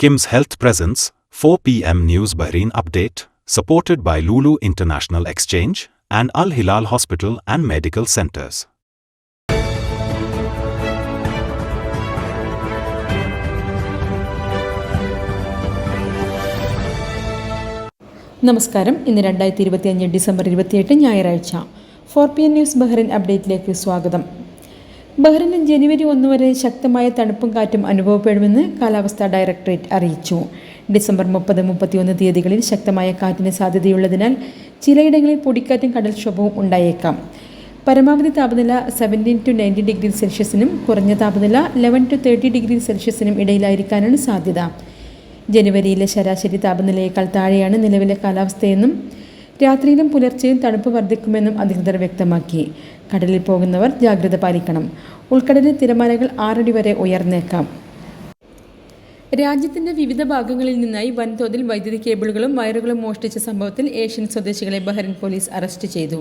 Kim's Health Presence, 4 p.m. News Bahrain Update, supported by Lulu International Exchange and Al Hilal Hospital and Medical Centers. നമസ്കാരം ഇന്ന് രണ്ടായിരത്തി ഇരുപത്തിയഞ്ച് December ഇരുപത്തിയെട്ട് ഞായറാഴ്ച four P N news Bahrain അപ്ഡേറ്റിലേക്ക് സ്വാഗതം ബഹ്റിനിൽ ജനുവരി ഒന്ന് വരെ ശക്തമായ തണുപ്പും കാറ്റും അനുഭവപ്പെടുമെന്ന് കാലാവസ്ഥാ ഡയറക്ടറേറ്റ് അറിയിച്ചു. ഡിസംബർ മുപ്പത് മുപ്പത്തിയൊന്ന് തീയതികളിൽ ശക്തമായ കാറ്റിന് സാധ്യതയുള്ളതിനാൽ ചിലയിടങ്ങളിൽ പൊടിക്കാറ്റും കടൽക്ഷോഭവും ഉണ്ടായേക്കാം. പരമാവധി താപനില സെവന്റീൻ ടു നയന്റി ഡിഗ്രി സെൽഷ്യസിനും കുറഞ്ഞ താപനില ലെവൻ ടു തേർട്ടി ഡിഗ്രി സെൽഷ്യസിനും ഇടയിലായിരിക്കാനാണ് സാധ്യത. ജനുവരിയിലെ ശരാശരി താപനിലയേക്കാൾ താഴെയാണ് നിലവിലെ കാലാവസ്ഥയെന്നും രാത്രിയിലും പുലർച്ചെയും തണുപ്പ് വർദ്ധിക്കുമെന്നും അധികൃതർ വ്യക്തമാക്കി. കടലിൽ പോകുന്നവർ ജാഗ്രത പാലിക്കണം. ഉൾക്കടലിൽ തിരമാലകൾ ആറടി വരെ ഉയർന്നേക്കാം. രാജ്യത്തിന്റെ വിവിധ ഭാഗങ്ങളിൽ നിന്നായി വൻതോതിൽ വൈദ്യുതി കേബിളുകളും വയറുകളും മോഷ്ടിച്ച സംഭവത്തിൽ ഏഷ്യൻ സ്വദേശികളെ ബഹ്റിൻ പോലീസ് അറസ്റ്റ് ചെയ്തു.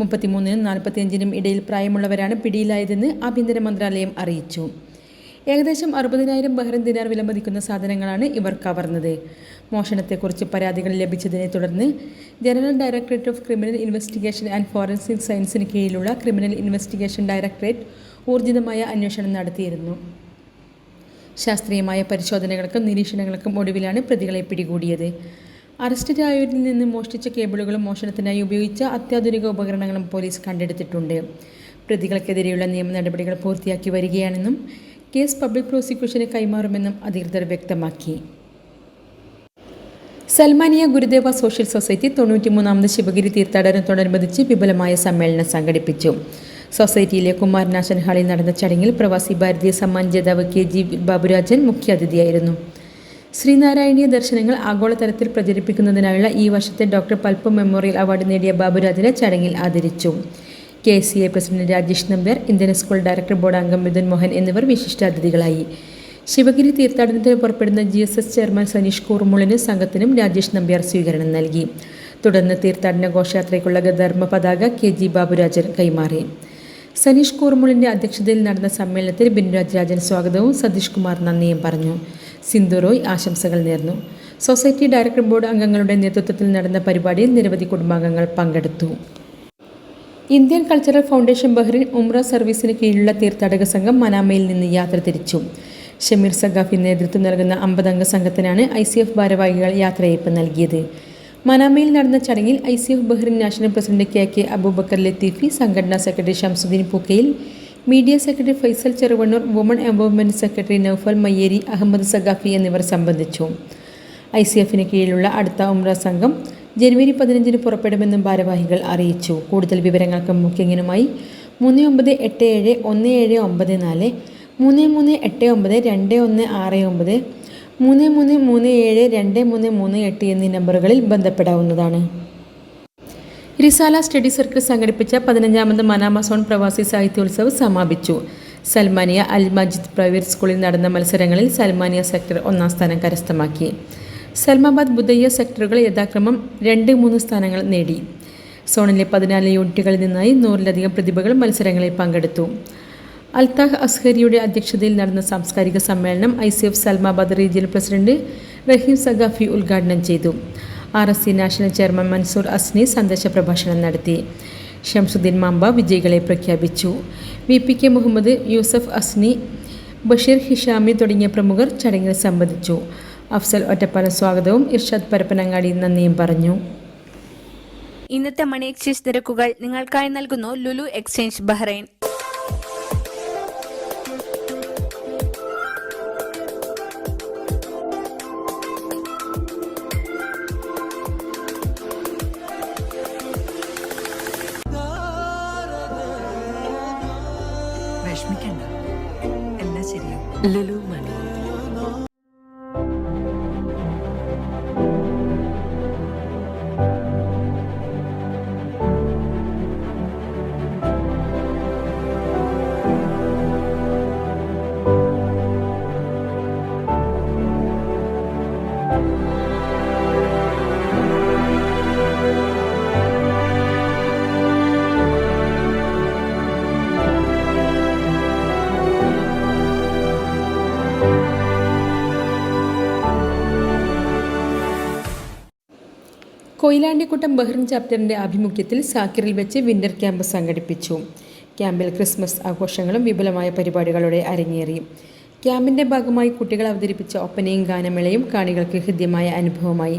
മുപ്പത്തിമൂന്നിനും നാൽപ്പത്തിയഞ്ചിനും ഇടയിൽ പ്രായമുള്ളവരാണ് പിടിയിലായതെന്ന് ആഭ്യന്തര മന്ത്രാലയം അറിയിച്ചു. ഏകദേശം അറുപതിനായിരം ബഹ്റിൻ ദിനാർ വിലമതിക്കുന്ന സാധനങ്ങളാണ് ഇവർ കവർന്നത്. മോഷണത്തെക്കുറിച്ച് പരാതികൾ ലഭിച്ചതിനെ തുടർന്ന് general directorate of criminal investigation and forensic സയൻസിന് കീഴിലുള്ള ക്രിമിനൽ ഇൻവെസ്റ്റിഗേഷൻ ഡയറക്ടറേറ്റ് ഊർജിതമായ അന്വേഷണം നടത്തിയിരുന്നു. ശാസ്ത്രീയമായ പരിശോധനകൾക്കും നിരീക്ഷണങ്ങൾക്കും ഒടുവിലാണ് പ്രതികളെ പിടികൂടിയത്. അറസ്റ്റിലായവരിൽ നിന്ന് മോഷ്ടിച്ച കേബിളുകളും മോഷണത്തിനായി ഉപയോഗിച്ച അത്യാധുനിക ഉപകരണങ്ങളും പോലീസ് കണ്ടെടുത്തിട്ടുണ്ട്. പ്രതികൾക്കെതിരെയുള്ള നിയമ നടപടികൾ പൂർത്തിയാക്കി വരികയാണെന്നും കേസ് പബ്ലിക് പ്രോസിക്യൂഷന് കൈമാറുമെന്നും അധികൃതർ വ്യക്തമാക്കി. സൽമാനിയ ഗുരുദേവ സോഷ്യൽ സൊസൈറ്റി തൊണ്ണൂറ്റിമൂന്നാമത് ശിവഗിരി തീർത്ഥാടനത്തോടനുബന്ധിച്ച് വിപുലമായ സമ്മേളനം സംഘടിപ്പിച്ചു. സൊസൈറ്റിയിലെ കുമാരനാശൻ ഹാളിൽ നടന്ന ചടങ്ങിൽ പ്രവാസി ഭാരതീയ സമ്മാൻ ജേതാവ് കെ ജി ബാബുരാജൻ മുഖ്യാതിഥിയായിരുന്നു. ശ്രീനാരായണീയ ദർശനങ്ങൾ ആഗോളതലത്തിൽ പ്രചരിപ്പിക്കുന്നതിനായുള്ള ഈ വർഷത്തെ ഡോക്ടർ പൽപ്പ് മെമ്മോറിയൽ അവാർഡ് നേടിയ ബാബുരാജനെ ചടങ്ങിൽ ആദരിച്ചു. K C A president Rajesh Nambiar Indian school director board അംഗം മിഥുൻ മോഹൻ എന്നിവർ വിശിഷ്ടാതിഥികളായി ശിവഗിരി തീർത്ഥാടനത്തിന് പുറപ്പെടുന്ന G S S chairman Saneesh കൂർമുളിന് സംഘത്തിനും രാജേഷ് നമ്പ്യാർ സ്വീകരണം നൽകി. തുടർന്ന് തീർത്ഥാടന ഘോഷയാത്രയ്ക്കുള്ള ധർമ്മ പതാക കെ ജി ബാബുരാജൻ കൈമാറി. സനീഷ് കൂർമുളിന്റെ അധ്യക്ഷതയിൽ നടന്ന സമ്മേളനത്തിൽ ബിനുരാജ് രാജൻ സ്വാഗതവും സതീഷ് കുമാർ നന്ദിയും പറഞ്ഞു. സിന്ധു റോയ് ആശംസകൾ നേർന്നു. സൊസൈറ്റി ഡയറക്ടർ ബോർഡ് അംഗങ്ങളുടെ നേതൃത്വത്തിൽ നടന്ന പരിപാടിയിൽ നിരവധി കുടുംബാംഗങ്ങൾ പങ്കെടുത്തു. ഇന്ത്യൻ കൾച്ചറൽ ഫൗണ്ടേഷൻ ബഹ്റിൻ ഉംറ സർവീസിന് കീഴിലുള്ള തീർത്ഥാടക സംഘം മനാമയിൽ നിന്ന് യാത്ര തിരിച്ചു. ഷമീർ സഖാഫി നേതൃത്വം നൽകുന്ന അമ്പതംഗ സംഘത്തിനാണ് ഐ സി എഫ് ഭാരവാഹികൾ യാത്രയയപ്പ് നൽകിയത്. മനാമയിൽ നടന്ന ചടങ്ങിൽ I C F Bahrain national president K K Aboobacker Latheefi സംഘടനാ secretary Shamsuddeen Pookkayil media secretary Faisal Cheruvannur woman empowerment secretary Naufal Mayyeri Ahmed Saqafi എന്നിവർ സംബന്ധിച്ചു. ഐ സി എഫിന് കീഴിലുള്ള അടുത്ത ഉംറ സംഘം ജനുവരി പതിനഞ്ചിന് പുറപ്പെടുമെന്നും ഭാരവാഹികൾ അറിയിച്ചു. കൂടുതൽ വിവരങ്ങൾക്ക് ബുക്കിങ്ങിനുമായി മൂന്ന് ഒമ്പത് എട്ട് ഏഴ് ഒന്ന് ഏഴ് ഒമ്പത് നാല് മൂന്ന് മൂന്ന് എട്ട് ഒമ്പത് രണ്ട് ഒന്ന് ആറ് ഒമ്പത് മൂന്ന് മൂന്ന് മൂന്ന് ഏഴ് രണ്ട് മൂന്ന് മൂന്ന് എട്ട് എന്നീ നമ്പറുകളിൽ ബന്ധപ്പെടാവുന്നതാണ്. റിസാല സ്റ്റഡി സർക്കിൾ സംഘടിപ്പിച്ച പതിനഞ്ചാമത് മനാമസോൺ പ്രവാസി സാഹിത്യോത്സവ് സമാപിച്ചു. സൽമാനിയ അൽ മജിദ് പ്രൈവറ്റ് സ്കൂളിൽ നടന്ന മത്സരങ്ങളിൽ സൽമാനിയ സെക്ടർ ഒന്നാം സ്ഥാനം കരസ്ഥമാക്കി. സൽമാബാദ് ബുദ്ധയ്യ സെക്ടറുകൾ യഥാക്രമം രണ്ട് മൂന്ന് സ്ഥാനങ്ങൾ നേടി. സോണിലെ പതിനാല് യൂണിറ്റുകളിൽ നിന്നായി നൂറിലധികം പ്രതിഭകൾ മത്സരങ്ങളിൽ പങ്കെടുത്തു. അൽതാഹ് അസ്ഹരിയുടെ അധ്യക്ഷതയിൽ നടന്ന സാംസ്കാരിക സമ്മേളനം I C F Salmabad regional president Raheem Saqafi ഉദ്ഘാടനം ചെയ്തു. R S C national chairman Mansoor Asni സന്ദേശ പ്രഭാഷണം നടത്തി. ഷംസുദ്ദീൻ മാംബ വിജയികളെ പ്രഖ്യാപിച്ചു. V P K Muhammad Yusuf Asni Basheer Hishami തുടങ്ങിയ പ്രമുഖർ ചടങ്ങിൽ സംബന്ധിച്ചു. അഫ്സൽ ഒറ്റപ്പാല സ്വാഗതവും. ഇർഷാദ് പരപ്പനങ്ങാടി നന്ദിയും പറഞ്ഞു. ഇന്നത്തെ മണി എക്സ്ചേഞ്ച് നിരക്കുകൾ നിങ്ങൾക്കായി നൽകുന്നു ലുലു എക്സ്ചേഞ്ച് ബഹ്റൈൻ. വിഷമിക്കണ്ട. എല്ലാം ശരിയാവും. ലുലു മണി കൊയിലാണ്ടിക്കുട്ടം ബഹ്റിൻ ചാപ്റ്ററിന്റെ ആഭിമുഖ്യത്തിൽ സാക്കിറിൽ വെച്ച് വിന്റർ ക്യാമ്പ് സംഘടിപ്പിച്ചു. ക്യാമ്പിൽ ക്രിസ്മസ് ആഘോഷങ്ങളും വിപുലമായ പരിപാടികളോടെ അരങ്ങേറി. ക്യാമ്പിന്റെ ഭാഗമായി കുട്ടികൾ അവതരിപ്പിച്ച ഒപ്പനയും ഗാനമേളയും കാണികൾക്ക് ഹൃദ്യമായ അനുഭവമായി.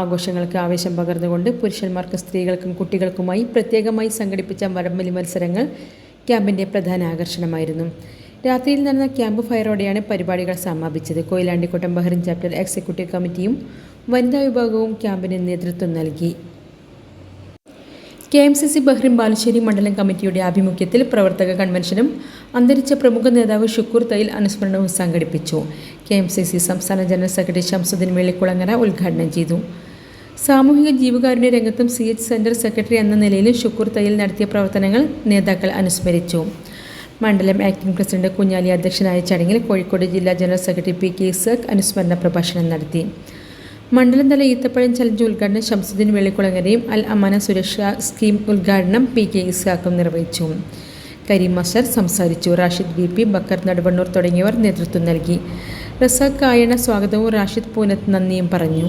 ആഘോഷങ്ങൾക്ക് ആവേശം പകർന്നുകൊണ്ട് പുരുഷന്മാർക്കും സ്ത്രീകൾക്കും കുട്ടികൾക്കുമായി പ്രത്യേകമായി സംഘടിപ്പിച്ച വരമ്പലി മത്സരങ്ങൾ ക്യാമ്പിന്റെ പ്രധാന ആകർഷണമായിരുന്നു. രാത്രിയിൽ നടന്ന ക്യാമ്പ് ഫയറോടെയാണ് പരിപാടികൾ സമാപിച്ചത്. കൊയിലാണ്ടിക്കോട്ടം ബഹ്റിൻ ചാപ്റ്റർ എക്സിക്യൂട്ടീവ് കമ്മിറ്റിയും വനിതാ വിഭാഗവും ക്യാമ്പിന് നേതൃത്വം നൽകി. K M C C Bahrain Balussery മണ്ഡലം കമ്മിറ്റിയുടെ ആഭിമുഖ്യത്തിൽ പ്രവർത്തക കൺവെൻഷനും അന്തരിച്ച പ്രമുഖ നേതാവ് ഷുക്കൂർ തയ്യിൽ അനുസ്മരണവും സംഘടിപ്പിച്ചു. കെ എം സി സി സംസ്ഥാന ജനറൽ സെക്രട്ടറി ഷംസുദ്ദീൻ വെള്ളിക്കുളങ്ങര ഉദ്ഘാടനം ചെയ്തു. സാമൂഹിക ജീവകാരുണ്യ രംഗത്തും സി എച്ച് സെന്റർ സെക്രട്ടറി എന്ന നിലയിലും ഷുക്കൂർ തയ്യിൽ നടത്തിയ പ്രവർത്തനങ്ങൾ നേതാക്കൾ അനുസ്മരിച്ചു. മണ്ഡലം ആക്ടിംഗ് പ്രസിഡന്റ് കുഞ്ഞാലി അധ്യക്ഷനായ ചടങ്ങിൽ കോഴിക്കോട് ജില്ലാ general secretary P K Isaac അനുസ്മരണ പ്രഭാഷണം നടത്തി. മണ്ഡലംതല ഈത്തപ്പഴം ചലഞ്ച് ഉദ്ഘാടനം ശംസുദ്ദീൻ വെള്ളിക്കുളങ്ങരയും അൽ അമാന സുരക്ഷാ സ്കീം ഉദ്ഘാടനം പി കെ ഇസ്ഹാക്കും നിർവഹിച്ചു. കരീം മസർ സംസാരിച്ചു. റാഷിദ് ബി പി ബക്കർ നടുവണ്ണൂർ തുടങ്ങിയവർ നേതൃത്വം നൽകി. റസാഖ് കായണ സ്വാഗതവും റാഷിദ് പൂനത്ത് നന്ദിയും പറഞ്ഞു.